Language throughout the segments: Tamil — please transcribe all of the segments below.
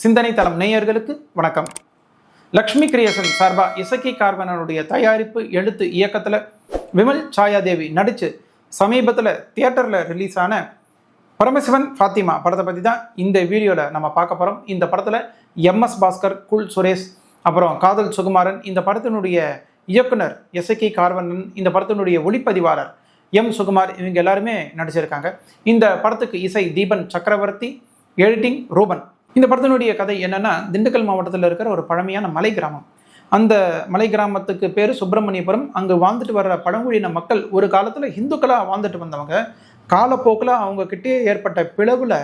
சிந்தனை தளம் நேயர்களுக்கு வணக்கம். லக்ஷ்மி கிரியேஷன் சார்பா இசக்கி கார்வனனுடைய தயாரிப்பு எழுத்து இயக்கத்தில் விமல் சாயாதேவி நடித்து சமீபத்தில் தியேட்டரில் ரிலீஸ் ஆன பரமசிவன் ஃபாத்திமா படத்தை பற்றி தான் இந்த வீடியோவில் நம்ம பார்க்க போகிறோம் இந்த படத்தில் எம்எஸ் பாஸ்கர் குல் சுரேஷ் அப்புறம் காதல் சுகுமாரன் இந்த படத்தினுடைய இயக்குனர் எஸ்எக்கி கார்வனன் இந்த படத்தினுடைய ஒளிப்பதிவாளர் எம் சுகுமார் இவங்க எல்லாருமே நடிச்சிருக்காங்க. இந்த படத்துக்கு இசை தீபன் சக்கரவர்த்தி எடிட்டிங் ரூபன். இந்த படத்தினுடைய கதை என்னென்னா திண்டுக்கல் மாவட்டத்தில் இருக்கிற ஒரு பழமையான மலை கிராமம். அந்த மலை கிராமத்துக்கு பேர் சுப்பிரமணியபுரம். அங்கு வாழ்ந்துட்டு வர்ற பழங்குடியின மக்கள் ஒரு காலத்தில் இந்துக்களாக வாழ்ந்துட்டு வந்தவங்க. காலப்போக்கில் அவங்கக்கிட்டே ஏற்பட்ட பிளவில்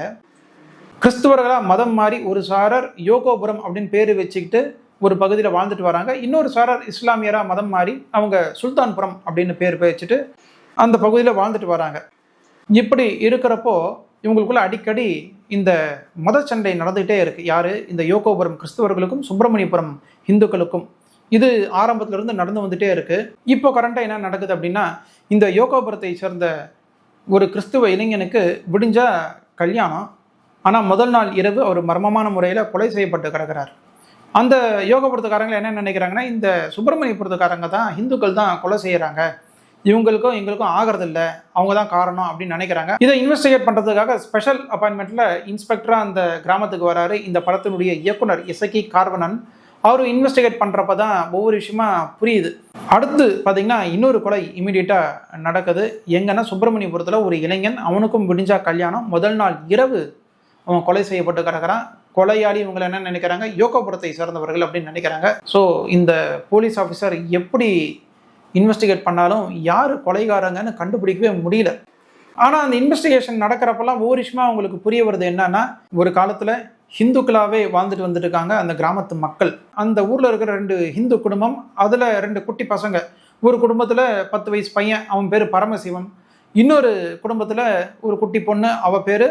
கிறிஸ்துவர்களாக மதம் மாறி ஒரு சாரர் யோகோபுரம் அப்படின்னு பேர் வச்சுக்கிட்டு ஒரு பகுதியில் வாழ்ந்துட்டு வராங்க. இன்னொரு சாரர் இஸ்லாமியராக மதம் மாறி அவங்க சுல்தான்புரம் அப்படின்னு பேர் வச்சுட்டு அந்த பகுதியில் வாழ்ந்துட்டு வராங்க. இப்படி இருக்கிறப்போ இவங்களுக்குள்ள அடிக்கடி இந்த மத சண்டை நடந்துகிட்டே இருக்குது யார்? இந்த யோகோபுரம் கிறிஸ்தவர்களுக்கும் சுப்பிரமணியபுரம் இந்துக்களுக்கும். இது ஆரம்பத்திலிருந்து நடந்து வந்துகிட்டே இருக்குது இப்போ கரண்ட்டாக என்ன நடக்குது அப்படின்னா இந்த யோகோபுரத்தை சேர்ந்த ஒரு கிறிஸ்துவ இளைஞனுக்கு விடிஞ்சா கல்யாணம். ஆனால் முதல் நாள் இரவு அவர் மர்மமான முறையில் கொலை செய்யப்பட்டு கிடக்கிறார். அந்த யோகபுரத்துக்காரங்களை என்ன நினைக்கிறாங்கன்னா இந்த சுப்பிரமணியபுரத்துக்காரங்க தான் இந்துக்கள் தான் கொலை செய்கிறாங்க இவங்களுக்கும் எங்களுக்கும் ஆகிறதில்ல. அவங்க தான் காரணம் அப்படின்னு நினைக்கிறாங்க. இதை இன்வெஸ்டிகேட் பண்ணுறதுக்காக ஸ்பெஷல் அப்பாயின்மெண்ட்டில் இன்ஸ்பெக்டராக அந்த கிராமத்துக்கு வராரு. இந்த படத்தினுடைய இயக்குனர் இசக்கி கார்வனன் அவர் இன்வெஸ்டிகேட் பண்ணுறப்ப தான் ஒவ்வொரு விஷயமா புரியுது. அடுத்து பார்த்திங்கன்னா இன்னொரு கொலை இமீடியட்டாக நடக்குது. எங்கன்னா சுப்பிரமணியபுரத்தில் ஒரு இளைஞன் அவனுக்கும் விடிஞ்சா கல்யாணம். முதல் நாள் இரவு அவன் கொலை செய்யப்பட்டு கிடக்கிறான். கொலையாளி இவங்களை என்ன நினைக்கிறாங்க? யோகபுரத்தை சேர்ந்தவர்கள் அப்படின்னு நினைக்கிறாங்க. ஸோ இந்த போலீஸ் ஆஃபீஸர் எப்படி இன்வெஸ்டிகேட் பண்ணாலும் யார் கொலைகாரங்கன்னு கண்டுபிடிக்கவே முடியல. ஆனால் அந்த இன்வெஸ்டிகேஷன் நடக்கிறப்பெல்லாம் ஒவ்வொரு விஷயமா அவங்களுக்கு புரிய வருது என்னன்னா ஒரு காலத்தில் ஹிந்துக்களாகவே வாழ்ந்துட்டு வந்துட்டு இருக்காங்க அந்த கிராமத்து மக்கள். அந்த ஊரில் இருக்கிற ரெண்டு ஹிந்து குடும்பம் அதில் ரெண்டு குட்டி பசங்க. ஒரு குடும்பத்தில் பத்து வயசு பையன் அவன் பேர் பரமசிவம். இன்னொரு குடும்பத்தில் ஒரு குட்டி பொண்ணு அவ பேர்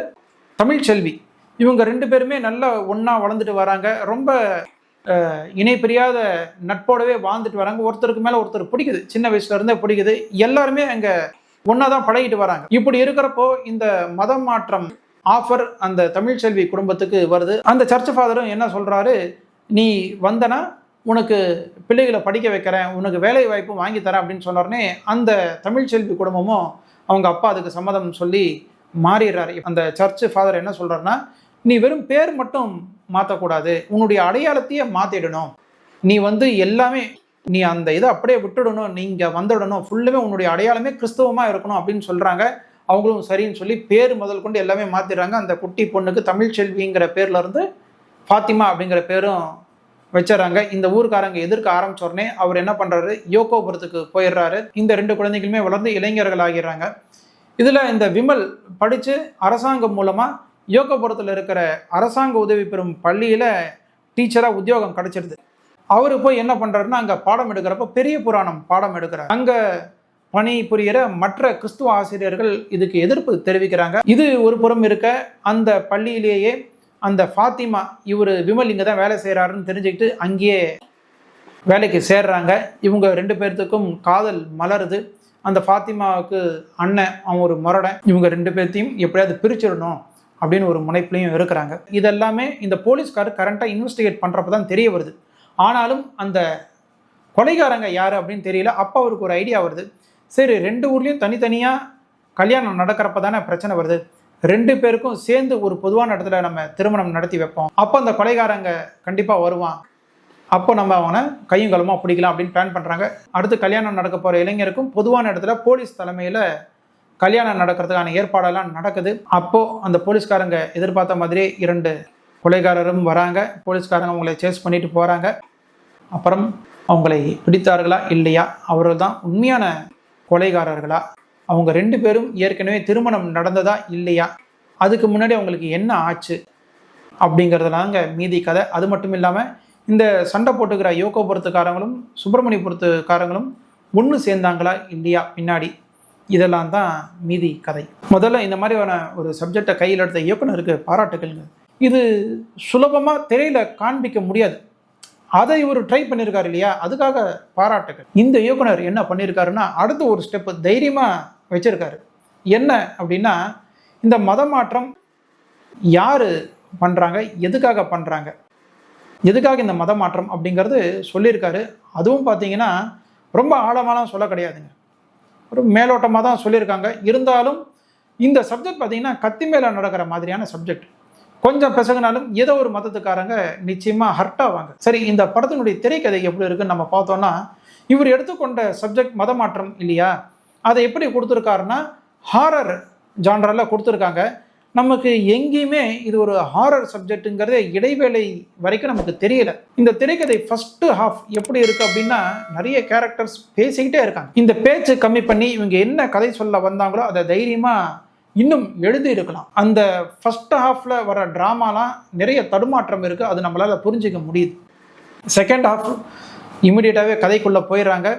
தமிழ்ச்செல்வி. இவங்க ரெண்டு பேருமே நல்லா ஒன்றா வளர்ந்துட்டு வராங்க. ரொம்ப இணை பிரியாத நட்போடவே வாழ்ந்துட்டு வராங்க. ஒருத்தருக்கு மேலே ஒருத்தர் பிடிக்குது. சின்ன வயசுல இருந்தே பிடிக்குது. எல்லாருமே அங்கே ஒன்றா தான் பழகிட்டு வராங்க. இப்படி இருக்கிறப்போ இந்த மதம் மாற்றம் ஆஃபர் அந்த தமிழ்ச்செல்வி குடும்பத்துக்கு வருது. அந்த சர்ச் ஃபாதரும் என்ன சொல்கிறாரு நீ வந்தனா உனக்கு பிள்ளைகளை படிக்க வைக்கிறேன். உனக்கு வேலை வாய்ப்பும் வாங்கி தரேன் அப்படின்னு சொன்னோடனே அந்த தமிழ்ச்செல்வி குடும்பமும் அவங்க அப்பா அதுக்கு சம்மதம் சொல்லி மாறிடுறாரு. அந்த சர்ச் ஃபாதர் என்ன சொல்கிறாருன்னா நீ வெறும் பேர் மட்டும் மாற்றக்கூடாது உன்னுடைய அடையாளத்தையே மாற்றிடணும் நீ வந்து எல்லாமே நீ அந்த இதை அப்படியே விட்டுடணும். நீங்கள் வந்துடணும். ஃபுல்லுமே உன்னுடைய அடையாளமே கிறிஸ்தவமாக இருக்கணும் அப்படின்னு சொல்கிறாங்க அவங்களும் சரின்னு சொல்லி பேர் முதல் கொண்டு எல்லாமே மாற்றிடுறாங்க அந்த குட்டி பொண்ணுக்கு தமிழ்ச்செல்விங்கிற பேர்ல இருந்து ஃபாத்திமா அப்படிங்கிற பேரும் வச்சிடறாங்க. இந்த ஊருக்காரங்க எதிர்க்க ஆரம்பிச்சோடனே அவர் என்ன பண்ணுறாரு யோகோபுரத்துக்கு போயிடுறாரு. இந்த ரெண்டு குழந்தைகளுமே வளர்ந்து இளைஞர்கள் ஆகிடுறாங்க இதில் இந்த விமல் படித்து அரசாங்கம் மூலமாக யோகபுரத்தில் இருக்கிற அரசாங்க உதவி பெறும் பள்ளியில் டீச்சராக உத்தியோகம் கிடச்சிடுது அவர் போய் என்ன பண்ணுறாருன்னா அங்கே பாடம் எடுக்கிறப்ப பெரிய புராணம் பாடம் எடுக்கிறார். அங்கே பணி புரிகிற மற்ற கிறிஸ்துவ ஆசிரியர்கள் இதுக்கு எதிர்ப்பு தெரிவிக்கிறாங்க. இது ஒரு புறம் இருக்க அந்த பள்ளியிலேயே அந்த ஃபாத்திமா இவர் விமல் இங்கே தான் வேலை செய்கிறாருன்னு தெரிஞ்சுக்கிட்டு அங்கேயே வேலைக்கு சேர்றாங்க. இவங்க ரெண்டு பேர்த்துக்கும் காதல் மலருது. அந்த ஃபாத்திமாவுக்கு அண்ணன் அவன் ஒரு முரடன். இவங்க ரெண்டு பேர்த்தையும் எப்படியாவது பிரிச்சிடணும். அப்படின்னு ஒரு முனைப்புலையும் இருக்கிறாங்க. இதெல்லாமே இந்த போலீஸ்கார் கரண்ட்டாக இன்வெஸ்டிகேட் பண்ணுறப்ப தான் தெரிய வருது. ஆனாலும் அந்த கொலைகாரங்க யார் அப்படின்னு தெரியல. அப்போ அவருக்கு ஒரு ஐடியா வருது. சரி ரெண்டு ஊர்லேயும் தனித்தனியாக கல்யாணம் நடக்கிறப்ப தானே பிரச்சனை வருது. ரெண்டு பேருக்கும் சேர்ந்து ஒரு பொதுவான இடத்துல நம்ம திருமணம் நடத்தி வைப்போம். அப்போ அந்த கொலைகாரங்க கண்டிப்பாக வருவான். அப்போ நம்ம அவனை கையும் கலமாக பிடிக்கலாம் அப்படின்னு பிளான் பண்ணுறாங்க அடுத்து கல்யாணம் நடக்க போகிற இளைஞருக்கும் பொதுவான இடத்துல போலீஸ் தலைமையில் கல்யாணம் நடக்கிறதுக்கான ஏற்பாடெல்லாம் நடக்குது. அப்போது அந்த போலீஸ்காரங்க எதிர்பார்த்த மாதிரியே இரண்டு கொலைகாரரும் வராங்க. போலீஸ்காரங்க அவங்களை சேஸ் பண்ணிட்டு போகிறாங்க அப்புறம் அவங்களை பிடித்தார்களா இல்லையா? அவர்கள் தான் உண்மையான கொலைகாரர்களா? அவங்க ரெண்டு பேரும் ஏற்கனவே திருமணம் நடந்ததா இல்லையா? அதுக்கு முன்னாடி அவங்களுக்கு என்ன ஆச்சு? அப்படிங்கிறதுலாங்க மீதி கதை. அது மட்டும் இல்லாமல் இந்த சண்டை போட்டுக்கிற யோகோபுரத்துக்காரங்களும் சுப்பிரமணியபுரத்துக்காரங்களும் ஒன்று சேர்ந்தாங்களா இல்லையா? பின்னாடி. இதெல்லாம் தான் மீதி கதை. முதல்ல இந்த மாதிரியான ஒரு சப்ஜெக்டை கையில் எடுத்த இயக்குனருக்கு பாராட்டுக்கள்ங்க. இது சுலபமாக திரையில் காண்பிக்க முடியாது. அதை இவர் ட்ரை பண்ணியிருக்காரு இல்லையா? அதுக்காக பாராட்டுகள் இந்த இயக்குனர் என்ன பண்ணியிருக்காருன்னா அடுத்த ஒரு ஸ்டெப்பு தைரியமாக வச்சுருக்காரு. என்ன அப்படின்னா இந்த மதமாற்றம் யார் பண்ணுறாங்க எதுக்காக பண்ணுறாங்க எதுக்காக இந்த மத மாற்றம் அப்படிங்கிறது சொல்லியிருக்காரு அதுவும் பார்த்தீங்கன்னா ரொம்ப ஆழமாலாம் சொல்ல கிடையாதுங்க. ஒரு மேலோட்டமாக தான் சொல்லியிருக்காங்க. இருந்தாலும் இந்த சப்ஜெக்ட் பார்த்தீங்கன்னா கத்தி மேலே நடக்கிற மாதிரியான சப்ஜெக்ட் கொஞ்சம் பிசகுனாலும் ஏதோ ஒரு மதத்துக்காரங்க நிச்சயமாக ஹர்ட் ஆவாங்க. சரி இந்த படத்தினுடைய திரைக்கதை எப்படி இருக்குன்னு நம்ம பார்த்தோம்னா இவர் எடுத்துக்கொண்ட சப்ஜெக்ட் மத மாற்றம் இல்லையா? அதை எப்படி கொடுத்துருக்காருன்னா ஹாரர் ஜான்ரில் கொடுத்துருக்காங்க. நமக்கு எங்கேயுமே இது ஒரு ஹாரர் சப்ஜெக்ட்டுங்கிறதே இடைவேளை வரைக்கும் நமக்கு தெரியல. இந்த திரைக்கதை ஃபர்ஸ்ட் ஹாஃப் எப்படி இருக்கு அப்படின்னா நிறைய கேரக்டர்ஸ் பேசிக்கிட்டே இருக்காங்க. இந்த பேச்சு கம்மி பண்ணி இவங்க என்ன கதை சொல்ல வந்தாங்களோ அதை தைரியமா இன்னும் எழுதி இருக்கலாம். அந்த ஃபர்ஸ்ட் ஹாஃப்ல வர ட்ராமாலாம் நிறைய தடுமாற்றம் இருக்கு. அது நம்மளால புரிஞ்சிக்க முடியுது. செகண்ட் ஹாஃப் இமிடியேட்டாகவே கதைக்குள்ளே போயிடுறாங்க.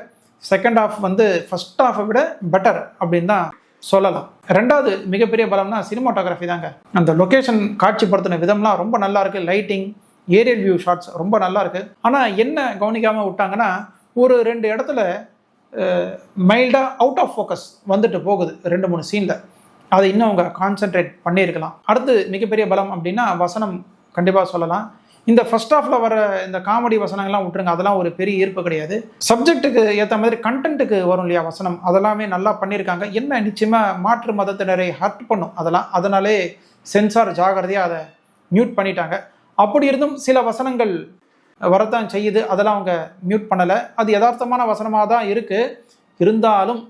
செகண்ட் ஹாஃப் வந்து ஃபர்ஸ்ட் ஹாஃபை விட பெட்டர் அப்படின்னு தான் சொல்லலாம். ரெண்டாவது மிகப்பெரிய பலம்னா சினிமாட்டோகிராஃபி தாங்க. அந்த லொக்கேஷன் காட்சிப்படுத்தின விதம்லாம் ரொம்ப நல்லா இருக்கு. லைட்டிங் ஏரியல் வியூ ஷாட்ஸ் ரொம்ப நல்லா இருக்கு. ஆனால் என்ன கவனிக்காமல் விட்டாங்கன்னா ஒரு ரெண்டு இடத்துல மைல்டாக அவுட் ஆஃப் ஃபோக்கஸ் வந்துட்டு போகுது. ரெண்டு மூணு சீனில் அதை இன்னும் அவங்க கான்சென்ட்ரேட் பண்ணியிருக்கலாம். அடுத்து மிகப்பெரிய பலம் அப்படின்னா வசனம் கண்டிப்பாக சொல்லலாம். இந்த ஃபர்ஸ்ட் ஆஃபில் வர இந்த காமெடி வசனங்கள்லாம் விட்டுருங்க. அதெல்லாம் ஒரு பெரிய ஈர்ப்பு கிடையாது. சப்ஜெக்ட்டுக்கு ஏற்ற மாதிரி கண்டென்ட்டுக்கு வரும் இல்லையா வசனம்? அதெல்லாமே நல்லா பண்ணியிருக்காங்க. என்ன நிச்சயமாக மாற்று மதத்தினரை ஹர்ட் பண்ணும் அதெல்லாம். அதனாலே சென்சார் ஜாகிரதையாக அதை மியூட் பண்ணிட்டாங்க. அப்படி இருந்தும் சில வசனங்கள் வரத்தான் செய்யுது. அதெல்லாம் அவங்க மியூட் பண்ணலை. அது யதார்த்தமான வசனமாக தான் இருக்குது இருந்தாலும்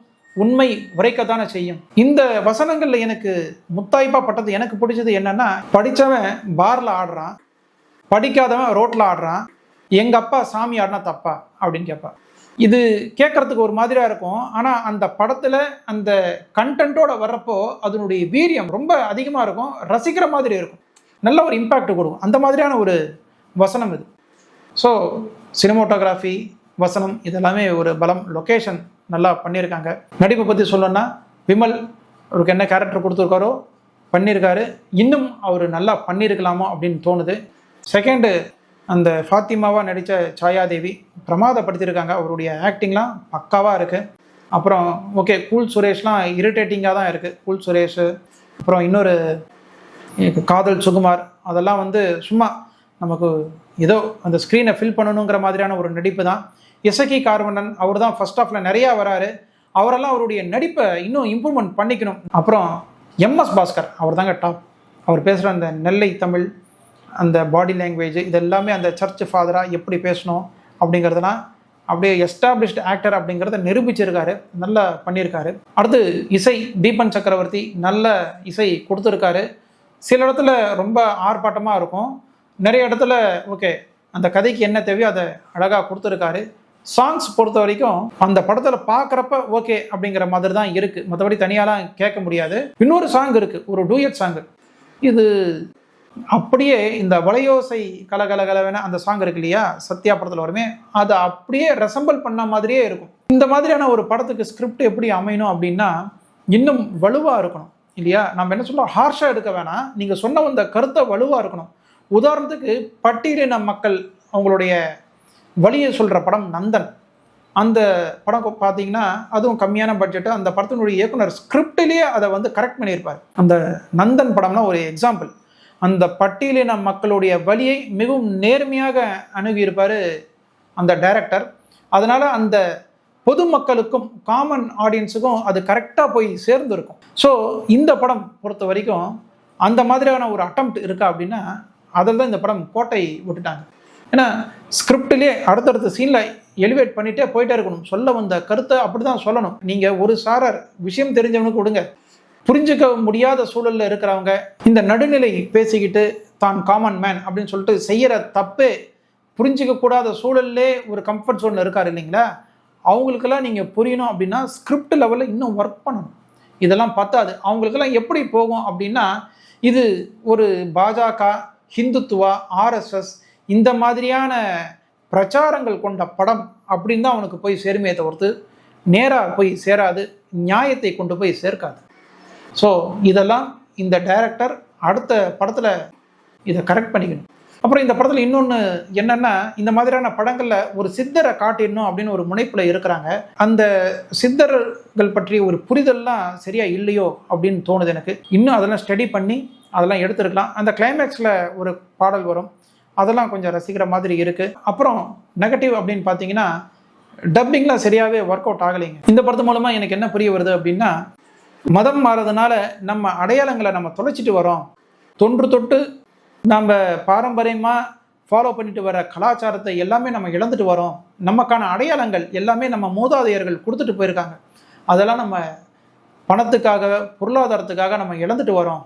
உண்மை உரைக்கத்தானே செய்யும். இந்த வசனங்களில் எனக்கு முத்தாய்ப்பாக பட்டது எனக்கு பிடிச்சது என்னென்னா படித்தவன் பாரில் ஆடுறான். படிக்காதவன் ரோட்டில் ஆடுறான் எங்கள் அப்பா சாமி ஆடினா தப்பா? அப்படின்னு கேட்பான். இது கேட்குறதுக்கு ஒரு மாதிரியாக இருக்கும். ஆனால் அந்த படத்தில் அந்த கண்டென்ட்டோட வர்றப்போ அதனுடைய வீரியம் ரொம்ப அதிகமாக இருக்கும். ரசிக்கிற மாதிரி இருக்கும். நல்ல ஒரு இம்பேக்ட் கொடுக்கும். அந்த மாதிரியான ஒரு வசனம் இது. ஸோ சினிமோட்டோகிராஃபி வசனம் இதெல்லாமே ஒரு பலம் லொக்கேஷன் நல்லா பண்ணியிருக்காங்க. நடிப்பை பற்றி சொல்லணும்னா விமல் அவருக்கு என்ன கேரக்டர் கொடுத்துருக்காரோ பண்ணியிருக்காரு. இன்னும் அவர் நல்லா பண்ணியிருக்கலாமா அப்படின்னு தோணுது. செகண்டு அந்த ஃபாத்திமாவாக நடித்த சாயாதேவி பிரமாதப்படுத்தியிருக்காங்க. அவருடைய ஆக்டிங்லாம் பக்காவாக இருக்குது அப்புறம் ஓகே கூல் சுரேஷ்லாம் இரிட்டேட்டிங்காக தான் இருக்குது கூல் சுரேஷ் அப்புறம் இன்னொரு காதல் சுகுமார் அதெல்லாம் வந்து சும்மா நமக்கு ஏதோ அந்த ஸ்க்ரீனை ஃபில் பண்ணணுங்கிற மாதிரியான ஒரு நடிப்பு தான். இசக்கி கார்வண்ணன் அவர் தான் ஃபர்ஸ்ட் ஆஃப்ல நிறையா வராரு. அவரெல்லாம் அவருடைய நடிப்பை இன்னும் இம்ப்ரூவ்மெண்ட் பண்ணிக்கணும். அப்புறம் எம்எஸ் பாஸ்கர் அவர் தாங்க டாப் அவர் பேசுகிற அந்த நெல்லை தமிழ் அந்த பாடி லாங்குவேஜ் இது எல்லாமே அந்த சர்ச் ஃபாதராக எப்படி பேசணும் அப்படிங்கிறதெல்லாம் அப்படியே எஸ்டாப்ளிஷ்டு ஆக்டர் அப்படிங்கிறத நிரூபிச்சிருக்காரு நல்லா பண்ணியிருக்காரு அடுத்து இசை தீபன் சக்கரவர்த்தி நல்ல இசை கொடுத்துருக்காரு. சில இடத்துல ரொம்ப ஆர்ப்பாட்டமாக இருக்கும். நிறைய இடத்துல ஓகே அந்த கதைக்கு என்ன தேவையோ அதை அழகாக கொடுத்துருக்காரு. சாங்ஸ் பொறுத்த வரைக்கும் அந்த படத்தில் பார்க்குறப்ப ஓகே அப்படிங்கிற மாதிரி தான் இருக்குது மற்றபடி தனியாலாம் கேட்க முடியாது. இன்னொரு சாங் இருக்குது ஒரு டூயட் சாங் இது அப்படியே இந்த வளையோசை கலகலகலவென அந்த சாங் இருக்கு இல்லையா? சத்யா படத்தில் வருமே அதை அப்படியே ரெசம்பிள் பண்ண மாதிரியே இருக்கும். இந்த மாதிரியான ஒரு படத்துக்கு ஸ்கிரிப்ட் எப்படி அமையணும் அப்படின்னா இன்னும் வலுவாக இருக்கணும் இல்லையா? நம்ம என்ன சொல்கிறோம் ஹார்ஷாக எடுக்க வேணாம். நீங்கள் சொன்ன அந்த கருத்தை வலுவாக இருக்கணும். உதாரணத்துக்கு பட்டியலின மக்கள் அவங்களுடைய வழியை சொல்கிற படம் நந்தன். அந்த படம் பார்த்தீங்கன்னா அதுவும் கம்மியான பட்ஜெட்டு அந்த படத்தினுடைய இயக்குனர் ஸ்கிரிப்டிலேயே அதை வந்து கரெக்ட் பண்ணியிருப்பார். அந்த நந்தன் படம்னா ஒரு எக்ஸாம்பிள் அந்த பட்டியலின மக்களுடைய வழியை மிகவும் நேர்மையாக அணுகியிருப்பார் அந்த டைரக்டர் அதனால் அந்த பொதுமக்களுக்கும் காமன் ஆடியன்ஸுக்கும் அது கரெக்டாக போய் சேர்ந்துருக்கும். ஸோ இந்த படம் பொறுத்த வரைக்கும் அந்த மாதிரியான ஒரு அட்டம்ப்ட் இருக்கா அப்படின்னா அதில் தான் இந்த படம் கோட்டை விட்டுட்டாங்க. ஏன்னா ஸ்கிரிப்டிலே அடுத்தடுத்த சீனில் எலிவேட் பண்ணிகிட்டே போயிட்டே இருக்கணும். சொல்ல வந்த கருத்தை அப்படி தான் சொல்லணும். நீங்கள் ஒரு சாரர் விஷயம் தெரிஞ்சவனுக்கு விடுங்க. புரிஞ்சுக்க முடியாத சூழலில் இருக்கிறவங்க இந்த நடுநிலை பேசிக்கிட்டு தான் காமன் மேன் அப்படின்னு சொல்லிட்டு செய்கிற தப்பே புரிஞ்சிக்க கூடாத சூழல்லே ஒரு கம்ஃபர்ட் ஜோனில் இருக்கார் இல்லைங்களா? அவங்களுக்கெல்லாம் நீங்கள் புரியணும் அப்படின்னா ஸ்கிரிப்ட் லெவலில் இன்னும் ஒர்க் பண்ணணும். இதெல்லாம் பத்தாது. அவங்களுக்கெல்லாம் எப்படி போகும் அப்படின்னா இது ஒரு பாஜக ஹிந்துத்துவா ஆர்எஸ்எஸ் இந்த மாதிரியான பிரச்சாரங்கள் கொண்ட படம் அப்படின்னு தான் அவனுக்கு போய் சேருமே தவிர்த்து நேராக போய் சேராது நியாயத்தை கொண்டு போய் சேர்க்காது. ஸோ இதெல்லாம் இந்த டைரக்டர் அடுத்த படத்தில் இதை கரெக்ட் பண்ணிக்கணும். அப்புறம் இந்த படத்தில் இன்னொன்று என்னென்னா இந்த மாதிரியான படங்களில் ஒரு சித்தரை காட்டிடணும் அப்படின்னு ஒரு முனைப்பில் இருக்கிறாங்க. அந்த சித்தர்கள் பற்றி ஒரு புரிதல்லாம் சரியாக இல்லையோ அப்படின்னு தோணுது எனக்கு. இன்னும் அதெல்லாம் ஸ்டடி பண்ணி அதெல்லாம் எடுத்துருக்கலாம். அந்த கிளைமேக்ஸில் ஒரு பாடல் வரும். அதெல்லாம் கொஞ்சம் ரசிக்கிற மாதிரி இருக்குது அப்புறம் நெகட்டிவ் அப்படின்னு பார்த்தீங்கன்னா டப்பிங்லாம் சரியாகவே ஒர்க் அவுட் ஆகலைங்க. இந்த படத்து மூலமாக எனக்கு என்ன புரிய வருது அப்படின்னா மதம் மாறதுனால நம்ம அடையாளங்களை நம்ம தொலைச்சிட்டு வரோம் தொன்று தொட்டு நம்ம பாரம்பரியமாக ஃபாலோ பண்ணிட்டு வர கலாச்சாரத்தை எல்லாமே நம்ம இழந்துட்டு வரோம் நமக்கான அடையாளங்கள் எல்லாமே நம்ம மூதாதையர்கள் கொடுத்துட்டு போயிருக்காங்க. அதெல்லாம் நம்ம பணத்துக்காக பொருளாதாரத்துக்காக நம்ம இழந்துட்டு வரோம்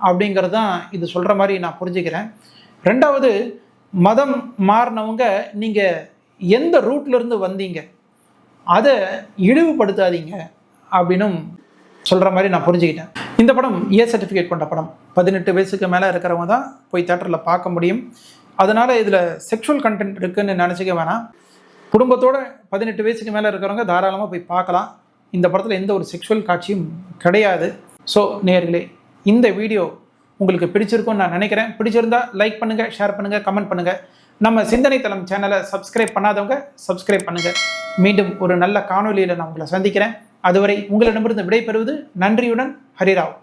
அப்படிங்கிறது தான் இது சொல்கிற மாதிரி நான் புரிஞ்சுக்கிறேன். ரெண்டாவது மதம் மாறினவங்க நீங்கள் எந்த ரூட்லேருந்து வந்தீங்க? அதை இழிவுபடுத்தாதீங்க அப்படின்னும் சொல்கிற மாதிரி நான் புரிஞ்சுக்கிட்டேன். இந்த படம் ஏ சர்டிஃபிகேட் கொண்ட படம். பதினெட்டு வயசுக்கு மேலே இருக்கிறவங்க தான் போய் தேட்டரில் பார்க்க முடியும். அதனால் இதில் செக்ஷுவல் கண்டென்ட் இருக்குதுன்னு நினச்சிக்க வேணாம். குடும்பத்தோட பதினெட்டு வயசுக்கு மேலே இருக்கிறவங்க தாராளமாக போய் பார்க்கலாம். இந்த படத்தில் எந்த ஒரு செக்ஷுவல் காட்சியும் கிடையாது. ஸோ நேர்களே இந்த வீடியோ உங்களுக்கு பிடிச்சிருக்கும்னு நான் நினைக்கிறேன். பிடிச்சிருந்தா லைக் பண்ணுங்கள் ஷேர் பண்ணுங்கள் கமெண்ட் பண்ணுங்கள் நம்ம சிந்தனை தளம் சேனலை சப்ஸ்கிரைப் பண்ணாதவங்க சப்ஸ்கிரைப் பண்ணுங்கள் மீண்டும் ஒரு நல்ல காணொலியில் நான் உங்களை சந்திக்கிறேன். அதுவரை உங்களிடமிருந்து விடைபெறுவது நன்றியுடன் ஹரிராவ்.